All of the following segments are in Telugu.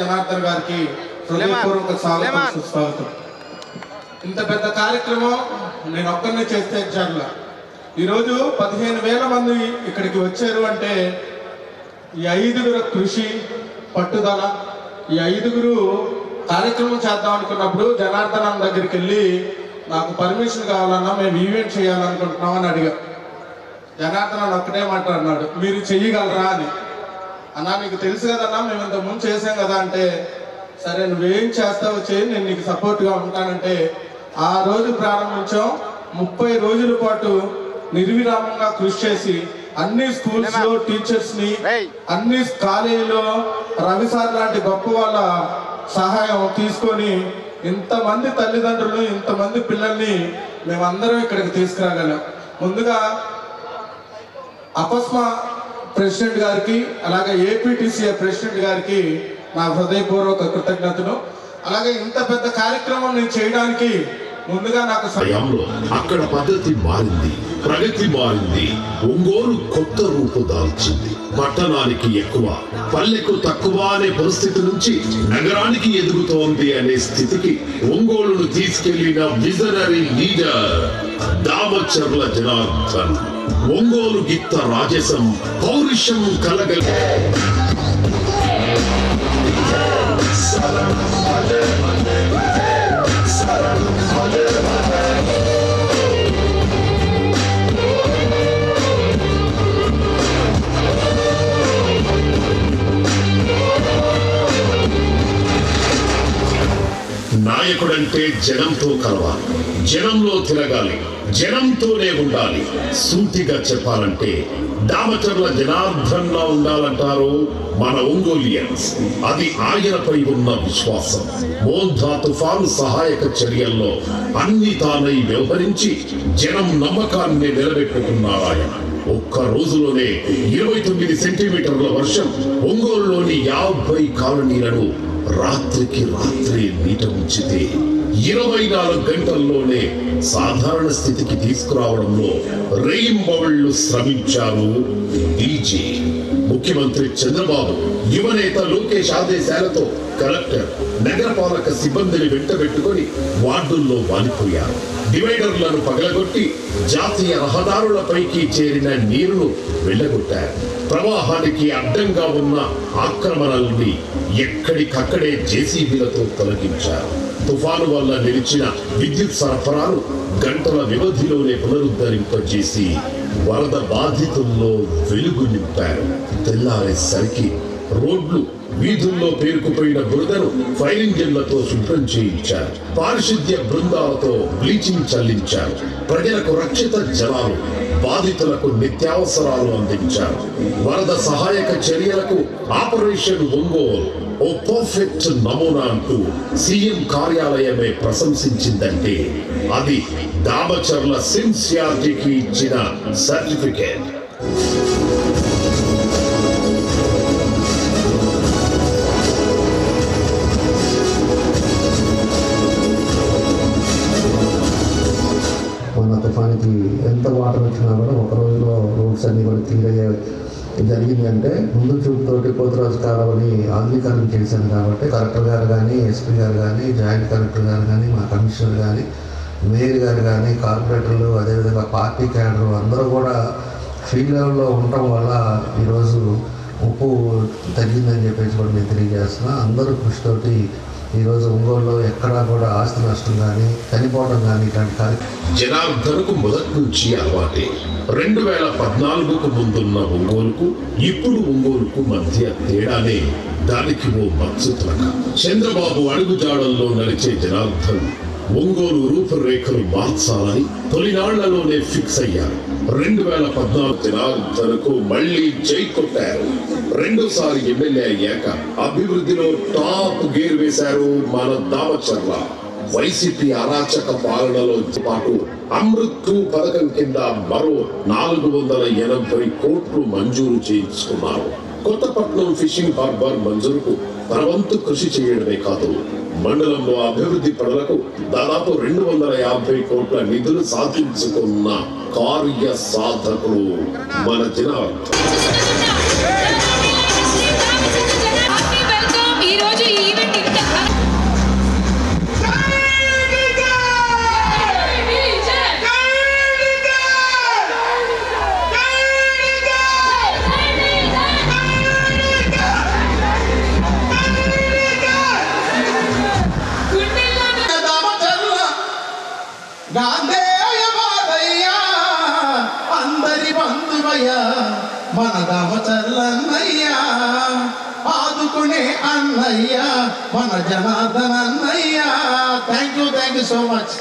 జనార్దన్ గారికి హృదయపూర్వక స్వాగతం సుస్వాగతం. ఇంత పెద్ద కార్యక్రమం నేను ఒక్కరినే చేస్తే ఎగ్జామ్లో ఈరోజు పదిహేను వేల మంది ఇక్కడికి వచ్చారు అంటే ఈ ఐదుగురు కృషి పట్టుదల ఈ ఐదుగురు కార్యక్రమం చేద్దాం అనుకున్నప్పుడు జనార్దన్ దగ్గరికి వెళ్ళి నాకు పర్మిషన్ కావాలన్నా మేము ఈవెంట్ చేయాలనుకుంటున్నాం అని అడిగా. జనార్దన్ ఒక్కటే మాట అన్నాడు మీరు చెయ్యగలరా అని. అన్నా నీకు తెలుసు కదన్నా మేము ఇంత ముందు చేసాం కదా అంటే సరే నువ్వేం చేస్తావో చేయి నేను నీకు సపోర్ట్గా ఉంటానంటే ఆ రోజు ప్రారంభించాం. ముప్పై రోజుల పాటు నిర్విరామంగా కృషి చేసి అన్ని స్కూల్స్లో టీచర్స్ని అన్ని కాలేజీలో రవి సార్ లాంటి గొప్ప వాళ్ళ సహాయం తీసుకొని ఇంతమంది తల్లిదండ్రులు ఇంతమంది పిల్లల్ని మేమందరం ఇక్కడికి తీసుకురాగలం ముందుగా అపస్మా ప్రెసిడెంట్ గారికి అలాగే ఏపీటీసీఏ ప్రెసిడెంట్ గారికి నా హృదయపూర్వక కృతజ్ఞతలు. అలాగే ఇంత పెద్ద కార్యక్రమం నేను చేయడానికి ముందుగా నాకు సమయంలో అక్కడ పద్ధతి మారింది ప్రగతి మారింది ఒంగోలు కొత్త రూపు దాల్చింది. పట్టణానికి ఎక్కువ పల్లెకు తక్కువ అనే పరిస్థితి నుంచి నగరానికి ఎదుగుతోంది అనే స్థితికి ఒంగోలును తీసుకెళ్ళిన విజనరీ లీడర్ దామచర్ల జనార్దన్. ఒంగోలు గిత్త రాజసం పౌరుషం కలగల అంటే జనంతో కలవాలి. జనంలో తిరగాలి. జనంతోనే ఉండాలి. సూటిగా చెప్పాలంటే దామచర్ల జనార్దన్లా ఉండాలంటారు మన ఒంగోలియన్స్. అది ఆయనపై ఉన్న విశ్వాసం. మోంధా తుఫాను సహాయక చర్యల్లో అన్ని తానై వ్యవహరించి జనం నమ్మకాన్ని నిలబెట్టుకున్నారు ఆయన. ఒక్క రోజులోనే ఇరవై తొమ్మిది సెంటీమీటర్ల వర్షం ఒంగోలులోని యాభై కాలనీలను రాత్రికి రాత్రి నీట ఉంచితే ఇరవై నాలుగు గంటల్లోనే సాధారణ స్థితికి తీసుకురావడంలో రెయింబవళ్ళు శ్రమించారు డీజీ. ముఖ్యమంత్రి చంద్రబాబు యువనేత లోకేష్ ఆదేశాలతో కలెక్టర్ నగరపాలక సిబ్బందిని వెంటబెట్టుకొని వార్డుల్లో వాలిపోయారు. డివైడర్లను పగలగొట్టి జాతీయ రహదారులపైకి చేరిన నీరును వెళ్ళగొట్టారు. ప్రవాహానికి అడ్డంగా ఉన్న ఆక్రమణల్ని ఎక్కడికక్కడే జేసీబీలతో తొలగించారు. తుఫాను వల్ల నిలిచిన విద్యుత్ సరఫరాను గంటల వ్యవధిలోనే పునరుద్ధరింపజేసి వరద బాధితుల్లో వెలుగు నింపారు. తెల్లారేసరికి రోడ్లు వీధుల్లో పేరుకుపోయిన బురదను ఫైర్ ఇంజిన్లతో శుభ్రం చేయించారు. పారిశుద్ధ్య బృందాలతో బ్లీచింగ్ చల్లించారు. ప్రజలకు రక్షిత జలాలు బాధితులకు నిత్యావసరాలు అందించారు. వరద సహాయక చర్యలకు ఆపరేషన్ ఒంగోల్ ఓ పర్ఫెక్ట్ నమూనా అంటూ సీఎం కార్యాలయమే ప్రశంసించిందంటే అది దామచర్ల సిన్సియారిటీకి ఇచ్చిన సర్టిఫికేట్. వాటర్ వచ్చినా కూడా ఒక రోజులో రోడ్స్ అన్ని కూడా క్లియర్ అయ్యే జరిగింది అంటే ముందు చూపుతోటి పోతురాజు కాలువని ఆధునీకరణ చేశాను కాబట్టి కలెక్టర్ గారు కానీ ఎస్పీ గారు కానీ జాయింట్ కలెక్టర్ గారు కానీ మా కమిషనర్ కానీ మేయర్ గారు కానీ కార్పొరేటర్లు అదేవిధంగా పార్టీ క్యాడర్ అందరూ కూడా ఫీల్డ్ లెవెల్లో ఉండటం వల్ల ఈరోజు ఉప్పు తగ్గిందని చెప్పేసి కూడా నేను తెలియజేస్తున్నా. అందరూ కృషితోటి ఈరోజు ఒంగోలులో ఎక్కడా కూడా ఆస్తి నష్టం కానీ చనిపోవడం కానీ ఇట్లాంటి కార్యక్రమం జనార్దన్కు మొదటి నుంచి అలవాటే. రెండు వేల పద్నాలుగుకు ముందున్న ఒంగోలుకు ఇప్పుడు ఒంగోలుకు మధ్య తేడానే దానికి ఓ మత్సుత్రక చంద్రబాబు అడుగుజాడల్లో నడిచే జనార్దన్ ఒంగోలు రూపురేఖలు మార్చాలని తొలినాళ్ళలోనే ఫిక్స్ అయ్యారు. రెండు వేల పద్నాలుగు జనార్దన్కు మళ్ళీ జై కొట్టారు. రెండోసారి ఎమ్మెల్యే అయ్యాక అభివృద్ధిలో టాప్ గేర్ వేశారు మన దామచర్ల. వైసీపీ అరాచక పాలనలో పాటు అమృత్ పథకం కింద మరో నాలుగు వందల ఎనభై కోట్లు మంజూరు చేయించుకున్నారు. కొత్తపట్నం ఫిషింగ్ హార్బర్ మంజూరుకు తనవంతు కృషి చేయడమే కాదు మండలంలో అభివృద్ధి పనులకు దాదాపు రెండు వందల యాభై కోట్ల నిధులు సాధించుకున్న కార్య సాధకులు మన జనార్దన్ చల్లన్నయ్యా ఆదుకునే అన్నయ్య మన జనార్దన్ అన్నయ్యా thank you thank you so much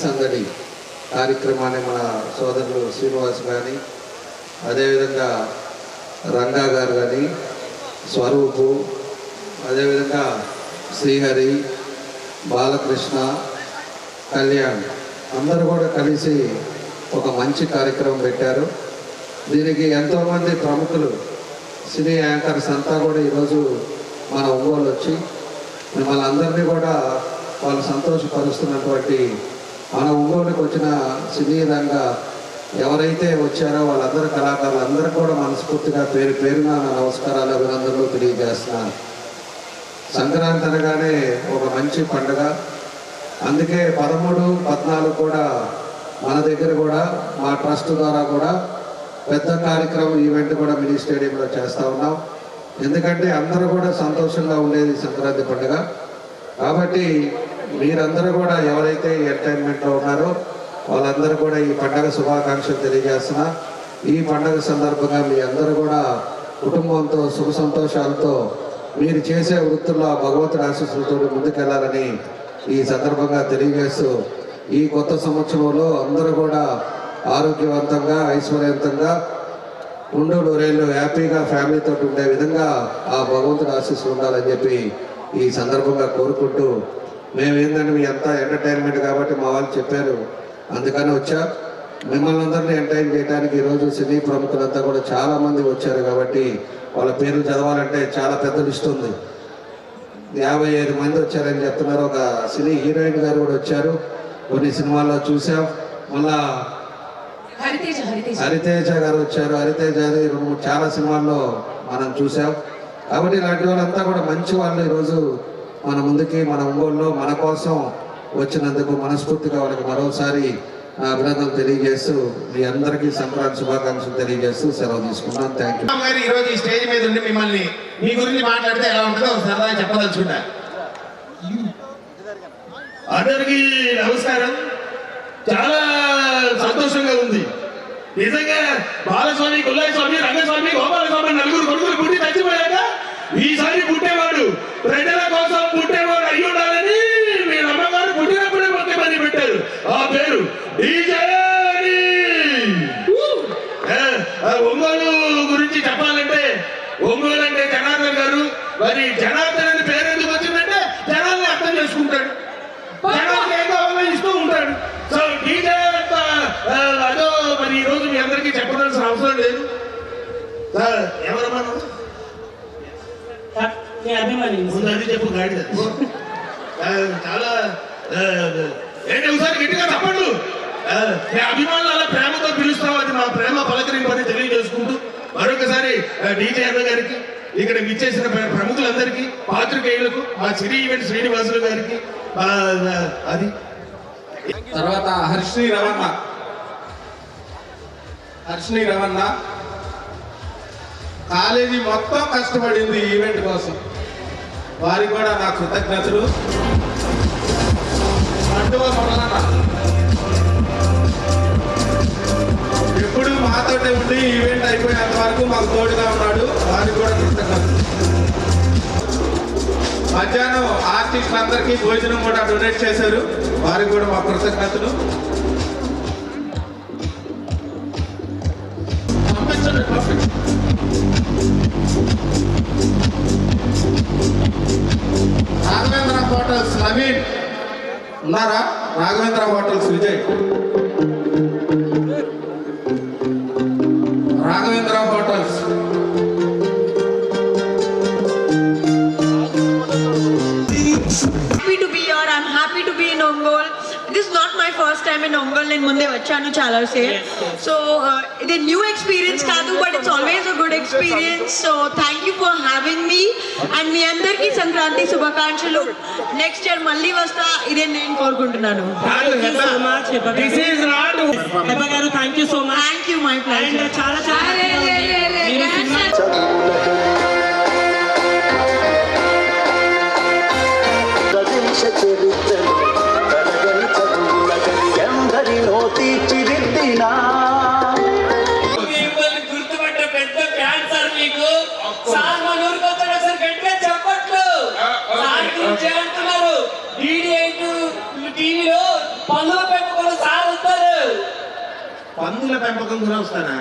సందడి కార్యక్రమాన్ని మన సోదరులు శ్రీనివాస్ కానీ అదేవిధంగా రంగా గారు కానీ స్వరూపు అదేవిధంగా శ్రీహరి బాలకృష్ణ కళ్యాణ్ అందరూ కూడా కలిసి ఒక మంచి కార్యక్రమం పెట్టారు. దీనికి ఎంతోమంది ప్రముఖులు సినీ యాంకర్స్ అంతా కూడా ఈరోజు మన ఒంగోలు వచ్చి మిమ్మల్ని అందరినీ కూడా వాళ్ళు సంతోషపరుస్తున్నటువంటి మన ఒంగోలుకి వచ్చిన సినీ రంగ ఎవరైతే వచ్చారో వాళ్ళందరూ కళాకారులు అందరూ కూడా మనస్ఫూర్తిగా పేరు పేరున నమస్కారాలు అభినందనలు తెలియజేస్తున్నాను. సంక్రాంతి అనగానే ఒక మంచి పండుగ. అందుకే పదమూడు పద్నాలుగు కూడా మన దగ్గర కూడా మా ట్రస్ట్ ద్వారా కూడా పెద్ద కార్యక్రమం ఈవెంట్ కూడా మినీ స్టేడియంలో చేస్తూ ఉన్నాం. ఎందుకంటే అందరూ కూడా సంతోషంగా ఉండేది సంక్రాంతి పండుగ. కాబట్టి మీరందరూ కూడా ఎవరైతే ఎంటర్టైన్మెంట్లో ఉన్నారో వాళ్ళందరూ కూడా ఈ పండగ శుభాకాంక్షలు తెలియజేస్తున్నా. ఈ పండగ సందర్భంగా మీ అందరూ కూడా కుటుంబంతో సుఖ సంతోషాలతో మీరు చేసే వృత్తుల్లో భగవంతుడి ఆశీస్సులతో ముందుకెళ్ళాలని ఈ సందర్భంగా తెలియజేస్తూ ఈ కొత్త సంవత్సరంలో అందరూ కూడా ఆరోగ్యవంతంగా ఐశ్వర్యవంతంగా ఉండు నూరేళ్ళు హ్యాపీగా ఫ్యామిలీతో ఉండే విధంగా ఆ భగవంతుడి ఆశీస్సులు ఉండాలని చెప్పి ఈ సందర్భంగా కోరుకుంటూ మేము ఏంటంటే మీ అంతా ఎంటర్టైన్మెంట్ కాబట్టి మా వాళ్ళు చెప్పారు. అందుకని వచ్చా. మిమ్మల్ని అందరినీ ఎంటర్టైన్ చేయడానికి ఈరోజు సినీ ప్రముఖులంతా కూడా చాలా మంది వచ్చారు కాబట్టి వాళ్ళ పేర్లు చదవాలంటే చాలా పెద్ద లిస్ట్ ఉంది. యాభై ఐదు మంది వచ్చారని చెప్తున్నారు. ఒక సినీ హీరోయిన్ గారు కూడా వచ్చారు. కొన్ని సినిమాల్లో చూసాం. మళ్ళా హరితేజ గారు వచ్చారు. హరితేజ చాలా సినిమాల్లో మనం చూసాం. కాబట్టి ఇలాంటి వాళ్ళంతా కూడా మంచి వాళ్ళు ఈరోజు మన ముందుకి మన ఒంగోలులో మన కోసం వచ్చినందుకు మనస్ఫూర్తిగా వాళ్ళకి మరోసారి నా అభినందనలు తెలియజేస్తూ మీ అందరికీ సంక్రాంతి శుభాకాంక్షలు తెలియజేస్తూ సెలవు తీసుకున్నాను థ్యాంక్ యూ గారు ఈ రోజు ఈ స్టేజ్ మీద ఉండి మిమ్మల్ని మీ గురించి మాట్లాడితే ఎలా ఉంటుందో సరదాగా చెప్పదలుచుకున్నా అందరికీ నమస్కారం. చాలా సంతోషంగా ఉంది. నిజంగా బాలస్వామి గుల్లాయి స్వామి రంగస్వామి గోపాలస్వామి నలుగురు కొడుకులు పుట్టి చచ్చిపోయాక ఈసారి పుట్టేవాడు ప్రజల కోసం పుట్టేవాడు అయ్యి ఉండాలని మీ అమ్మగారు పుట్టినప్పుడే మొత్తం పెట్టారు. ఆ పేరు డీజే ఒంగోలు గురించి చెప్పాలంటే ఒంగోలు అంటే జనార్దన్ గారు మరి జనార్దన్ అని పేరు ఎందుకు వచ్చిందంటే జనాల్ని అర్థం చేసుకుంటాడు. జనాలకి ఏం కావాలో ఇస్తూ ఉంటాడు. సో డీజే అదో మరి ఈ రోజు మీ అందరికీ చెప్పాల్సిన అవసరం లేదు. ఎవరు మీ అభిమాని. ముందు అది చెప్పు గాడి చాలా ఏంటి ఒకసారి గట్టిగా తప్పండు ఆ, మీ అభిమానులు అలా ప్రేమతో పిలుస్తాం అది మా ప్రేమ పలకరింపని తెలియజేసుకుంటూ మరొకసారి డీజే అన్న గారికి ఇక్కడ విచ్చేసిన ప్ర- ప్రముఖులందరికీ పాత్రికేయులకు మా సిరి ఈవెంట్ శ్రీనివాసులు గారికి అది. తర్వాత హర్షిని రవణ. హర్షిని రవణ. కాలేజీ మొత్తం కష్టపడింది ఈవెంట్ కోసం. వారికి కూడా నా కృతజ్ఞతలు. పండుగ ఎప్పుడు మాతోటే ఉండి ఈవెంట్ అయిపోయేంత వరకు మాకు తోడుగా ఉన్నాడు. వారికి కూడా కృతజ్ఞతలు. మధ్యాహ్నం ఆర్టిస్ట్ అందరికీ భోజనం కూడా డొనేట్ చేశారు. వారికి కూడా మా కృతజ్ఞతలు. హోటల్స్ నవీన్ ఉన్నారా? Raghavendra hotels Vijay. Not my first time in Ongole నేను ముందే వచ్చాను చాలా సేపు సో ఇది న్యూ ఎక్స్పీరియన్స్ కాదు but it's always a good experience so thank you for having me and మీ అందరికీ సంక్రాంతి శుభాకాంక్షలు. నెక్స్ట్ ఇయర్ మళ్ళీ వస్తా ఇదే నేను కోరుకుంటున్నాను. దిస్ ఈజ్ నాట్ హెబా గారు. Thank you so much thank you my and plan చాలా చాలా మీరు ఎయిట్ టీవీలో పన్నుల పెంపుకొని సార్ వస్తారు. పందుల పెంపకం కూడా వస్తానా?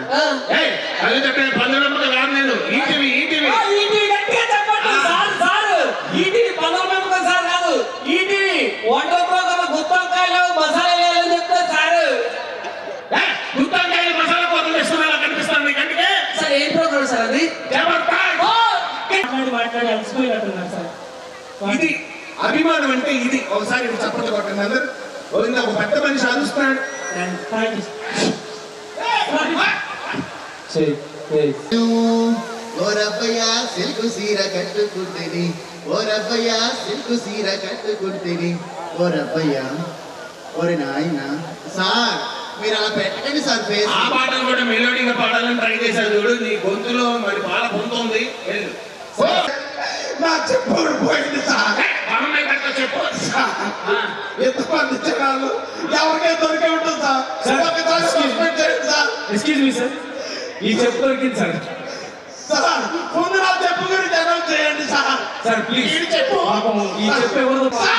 ఏయ్, అది చెప్పే పందుల పెంపకం కాదు నేను. ఈటీవీ ఈటీవీ ఈటీవీ గట్టిగా చెప్పట్లు సార్ సార్. ఈటీవీ పన్నుల పెంపకం సార్ కాదు. ఈటీవీ వంట ప్రోగ్రామ్ గుత్తొక్కాయలు మసాలా వేయాలని చెప్తారు సార్. ఏయ్, గుత్తొంకాయలు మసాలా కోతలు ఇస్తున్నారా కనిపిస్తాను నీ కంటికి? సార్ ఏం ప్రోగ్రామ్ సార్ అది? జబర్దస్త్. మాట్లాడి మాట్లాడి అలసిపోయినట్టున్నారు సార్. ఇది అభిమానం అంటే ఇది. ఒకసారి చప్పట్లు కొట్టండి అందరు ఓ, ఇంత ఒక పెద్ద మనిషి అరుస్తున్నాడు ఓరబ్బయ్య సిల్కు సీర కట్టుకుంటేని. ఓరబ్బయ్య సిల్కు సీర కట్టుకుంటేని. ఓరబ్బయ్య ఓరి నాయన. సార్ మీరు అలా పెట్టకండి సార్ ఫేస్. ఆ పాటలు కూడా మెలోడీగా పాడాలని ట్రై చేశాను చూడు. నీ గొంతులో మరి పాల పొందుతుంది వెళ్ళు. నా చెప్పుడు పోయింది సార్. చెప్పు. ఎంతమంది జనాలు? ఎవరికే దొరికే ఉంటుంది సార్. ఒకసారి సస్పెండ్ చేయండి సార్. ఎక్స్క్యూజ్ మీ సార్ ఈ చెప్పు దొరికింది సార్. సార్ ముందు నా చెప్పు గురించి అనౌన్స్ చేయండి సార్. సార్ ప్లీజ్ ఈ చెప్పు. పాపం ఈ చెప్పు ఎవరిదో సార్.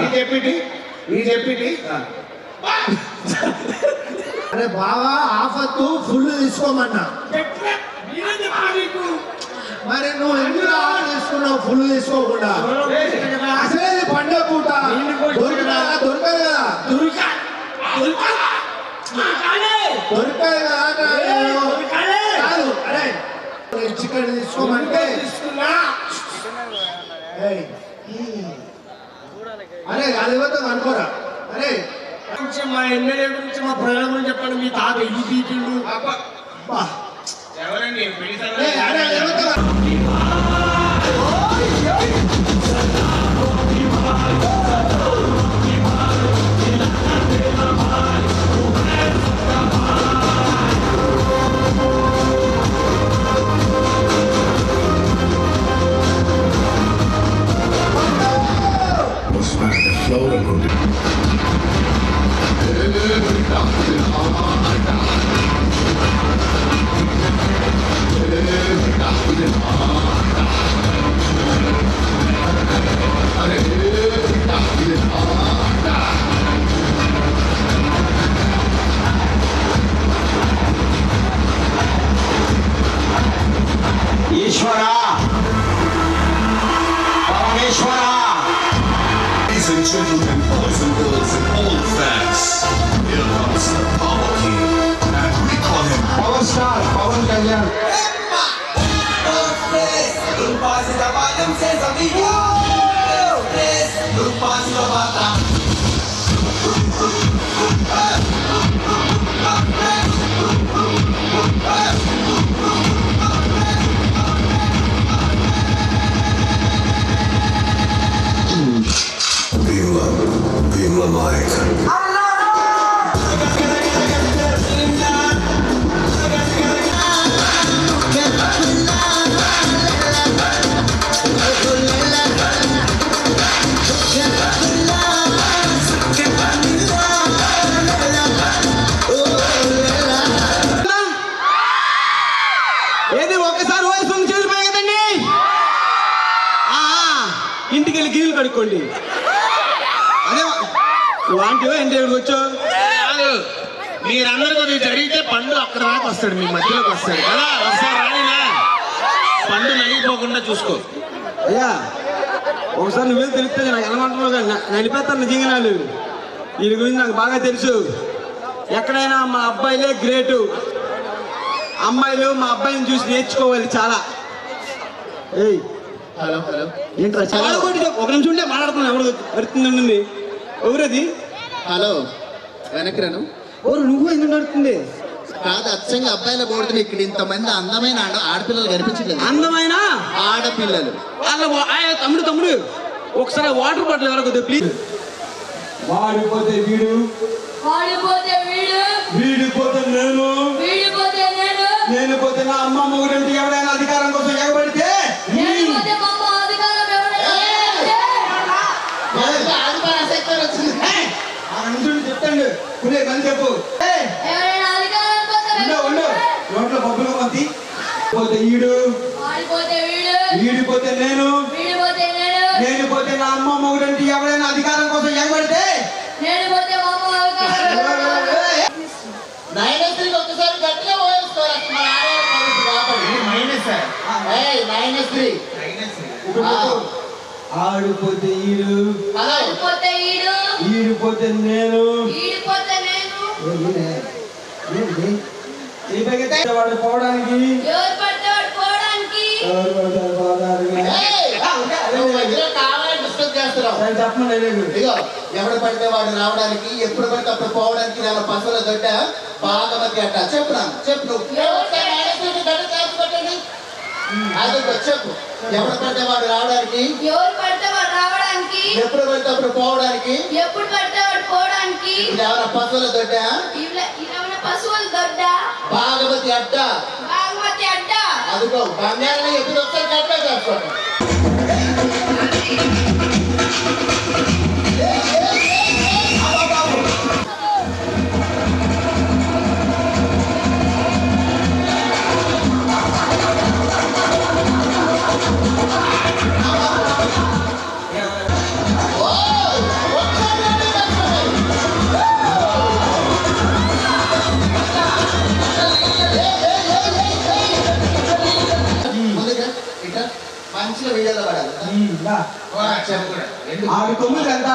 ఈ చెప్పిటి ఈ చెప్పిటి అరే బావా ఆఫత్తు ఫుల్ తీసుకోమన్నా. మీరే నువ్వు ఎందుకు ఆఫ్ తీసుకున్నావు ఫుల్ తీసుకోకుండా? అసలే పండగ పూట. దొరికినా దొరకదు కదా. దొరికా? దొరికా? దొరికాలే. దొరకదు కదా అరే చికెన్ తీసుకోమంటే. అరే అది వద్ద అనుకోరా. అరే మా ఎమ్మెల్యే గురించి మా ప్రజల గురించి చెప్పండి మీ తాత ఇల్లు తీపిండు 笑う ఇంటికి వెళ్ళి గిన్నెలు కడుక్కోండి. వాంటివో ఇంటికి వచ్చావు? కాదు. మీరందరూ కొద్దిగా జరిగితే పండు అక్కడ దాకా వస్తాడు మీ మధ్యలోకి వస్తాడు. కదా? వస్తాడు రానినా? పండు నలిగిపోకుండా చూసుకో. అయ్యా ఒకసారి నువ్వే తెలిస్తే నాకు ఎలామంటున్నావు కానీ నడిపేస్తాను నిజంగా నాలు వీరి గురించి నాకు బాగా తెలుసు. ఎక్కడైనా మా అబ్బాయిలే గ్రేటు. అమ్మాయిలు మా అబ్బాయిని చూసి నేర్చుకోవాలి చాలా. ఏయ్ హలో హలో. ఏంట్రా చాలా. ఒక నిమిషం ఉంటే మాట్లాడుతున్నాను ఎవరు అడుగుతుంది ఎవరది? హలో వెనక్కి రాను ఎవరు నువ్వు ఎందుకు నడుతుంది కాదు అచ్చంగా అబ్బాయిల బోర్డులు ఇక్కడ ఇంతమంది అందమైన ఆడ- ఆడపిల్లలు కనిపించలేదు అందమైన? ఆడపిల్లలు. వాళ్ళ తమ్ముడు తమ్ముడు. ఒకసారి వాటర్ బాటిల్ ఎవరికి ప్లీజ్ వాడిపోతే వీడు. వాడిపోతే వీడు. వీడిపోతే నేను. వీడిపోతే నేను. నేను పోతే నా అమ్మ మొగుడంటే ఎవరైనా కులే పని చెప్పు. ఉండు ఉండు. నోట్లో పప్పులు మంది పోతే ఈడు. వీడిపోతే నేను. వీడిపోతే నేను. నేను పోతే నా అమ్మ మొగుడంటే ఎవరైనా అధికారం కోసం ఎగబడితే. ఆడిపోతే ఈడు. ఈడిపోతే నేను. వాడు పోవడానికి. ఎవడు పడితే వాడు రావడానికి ఎప్పుడు పడితే అప్పుడు పోవడానికి నేను పసల గడ్డ బాగమతి అట్ట చెప్పు నాకు చెప్పు గడ్డ చెప్పు. ఎవడు పడితే వాడు రావడానికి? ఎవరు పడితే వాడు రావడానికి ఎప్పుడు పడితే అప్పుడు పోవడానికి? ఎప్పుడు పడితే వాడు పోవడానికి? ఎవరైనా పసల దొడ్డ? ఇదేమన్నా పశువుల దొడ్డ? బాగమతి అడ్డ. బాగుమతి అడ్డ. అదిగో బంగారం ఎప్పుడు వస్తారు గడ్డ చేసుకోండి. ఆరు తొమ్మిది ఎంత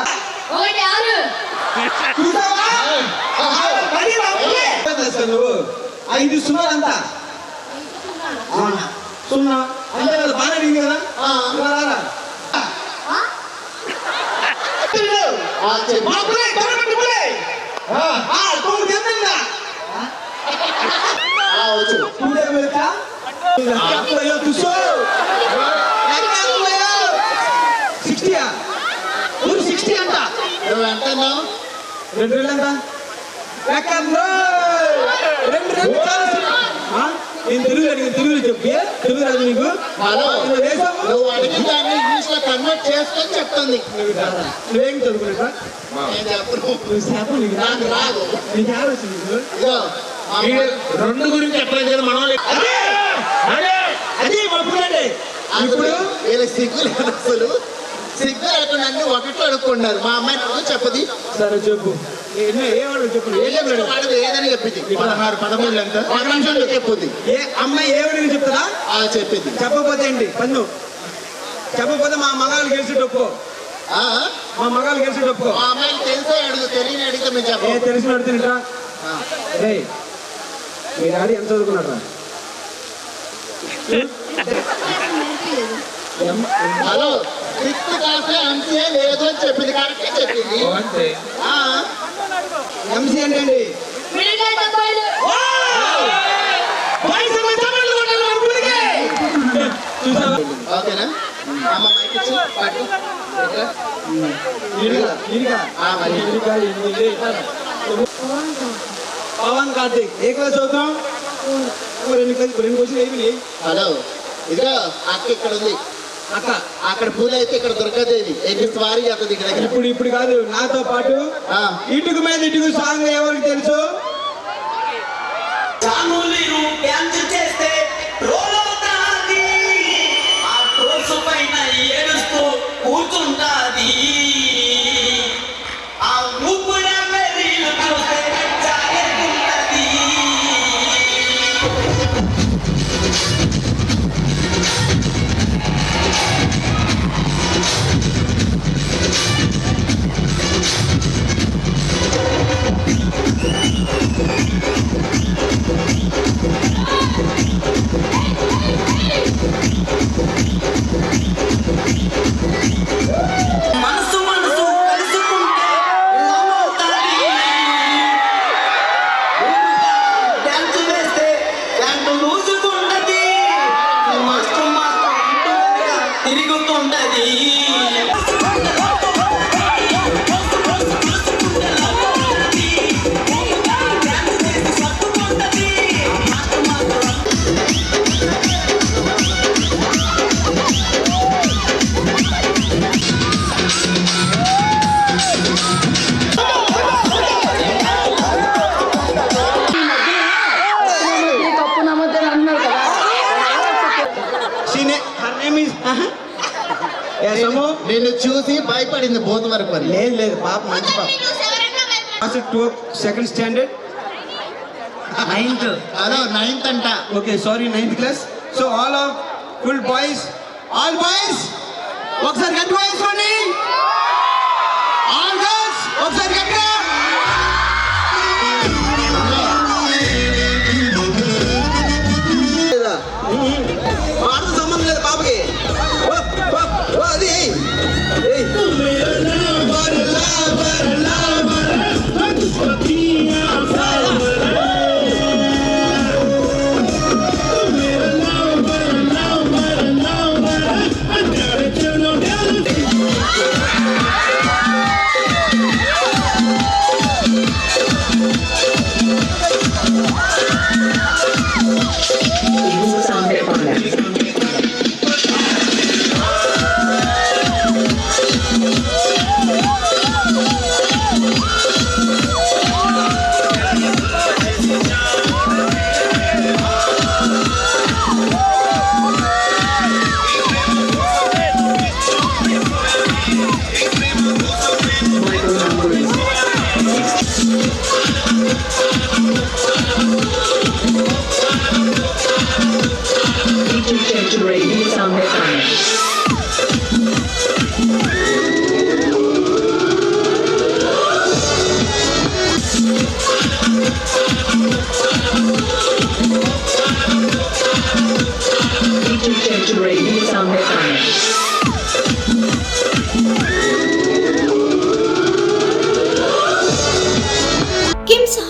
నువ్వు ఐదు సున్నా ఎంత ఆ, సున్నా అంతే కదా బాగా అడిగింది కదా రారా. ఆ, నువ్వు ఎంత? అన్నావు రెండు ఎంత? నేను తెలుగు అడిగింది తెలుగులో చెప్పు? తెలుగు రాదు నీకు? నువ్వు అడిగిన దాన్ని ఇంగ్లీష్లో కన్వర్ట్ చేసుకొని చెప్తుంది. నువ్వేం శాతం నీకు నాకు రాదు. రెండు గురించి ఎట్లా కదా మనం అదే! అదే! మా పుల్లండి ఇప్పుడు? వీళ్ళకి సిగ్గు లేదు అసలు. సిగ్గు అన్ని ఒకటి అడుక్కున్నారు మా అమ్మాయి నాకు చెప్పది. సరే చెప్పు. ఏదని చెప్పింది పదహారు పదమూడు ఎంత? ఒక నిమిషంలో చెప్పుద్ది. ఏ అమ్మాయి ఏమని చెప్తుందా? ఆ చెప్పింది చెప్పకపోతే ఏంటి? పన్ను చెప్పకపోతే మా మగాళ్ళు గెలిచేటప్పు ఆ? మా మగాళ్ళు గెలిచేటప్పు మా అమ్మాయికి తెలిసే అడుగు తెలియని అడిగితే మేము ఏ చెప్పం తెలిసిన అడుగుతున్నట్రా రే మీ డాడీ ఎంత చదువుకున్నారా హలో. సిక్స్త్ క్లాస్ ఎంసీఏ లేదు అని చెప్పింది కరెక్టే చెప్పింది. ఆ, ఎంసీ అంటే ఏంటి మిడిల్ డబ్బాలు చూసావా? ఓకేనా? అమ్మ మైక్ ఇచ్చి పట్టు ఇట్లా. ఇదిగా, ఇదిగా. ఆ, మరి. ఇదిగా, ఇది, ఇది, ఇట్లా. పవన్ కార్తీక్ ఏ క్లాస్ చదువుతాం రెండు క్లాస్ రెండు క్వశ్చన్ ఏమి హలో ఇదిగో అక్క ఇక్కడ ఉంది. అక్క అక్కడ పూల అయితే ఇక్కడ దుర్గాదేవి ఎన్ని స్వారీ చేస్తుంది ఇక్కడ? ఇప్పుడు ఇప్పుడు కాదు నాతో పాటు. ఇటుకు మీద ఇటుకు సాంగ్ ఎవరికి తెలుసు? చేస్తే రోల్ అవుతాది ఆ ట్రోల్స్ పైన ఏడుస్తూ కూర్చుంటాది. భయపడింది బోధ వరకు అని లేదు లేదు పాప మంచి పాప. Two second standard. Ninth. Hello ninth అంట. Okay sorry ninth class. So all of full boys all boys ఒకసారి గట్టి వేసుకోండి ఆల్ గర్ల్స్ ఒకసారి గట్టిగా.